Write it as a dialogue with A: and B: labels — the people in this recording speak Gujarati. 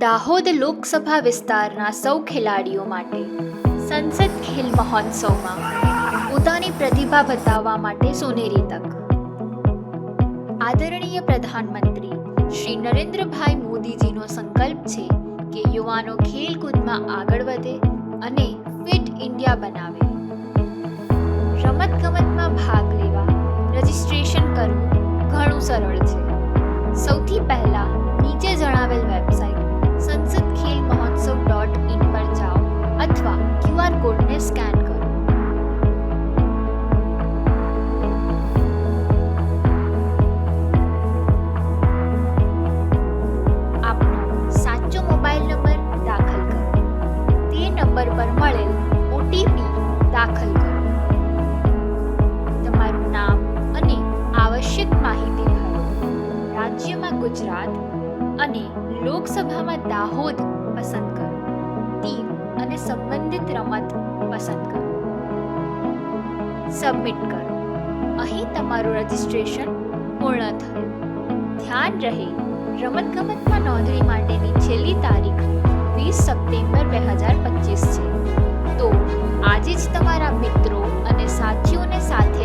A: દાહોદ લોકસભા વિસ્તારના સૌ ખેલાડીઓ માટે સંસદ ખેલ મહોત્સવમાં પોતાની પ્રતિભા બતાવવા માટે સોનેરી તક. આદરણીય પ્રધાનમંત્રી શ્રી નરેન્દ્રભાઈ મોદીજીનો સંકલ્પ છે કે યુવાનો ખેલકૂદમાં આગળ વધે અને ફિટ ઇન્ડિયા બનાવે. રમતગમતમાં ભાગ લેવા રજિસ્ટ્રેશન કરવું ઘણું સરળ છે. સૌથી પહેલા નીચે જણાવેલ વેબસાઇટ ગુજરાત અને લોકસભામાં દાહોદ પસંદ કરો. ટીમ અને સંબંધિત રમત પસંદ કરો. સબમિટ કરો. અહીં તમારું રજિસ્ટ્રેશન પૂર્ણ થયું. ધ્યાન રહે, રમતગમતમાં નોંધણી માટેની છેલ્લી તારીખ વીસ સપ્ટેમ્બર બે હજાર પચીસ છે. તો આજે જ તમારા મિત્રો અને સાથીઓને સાથે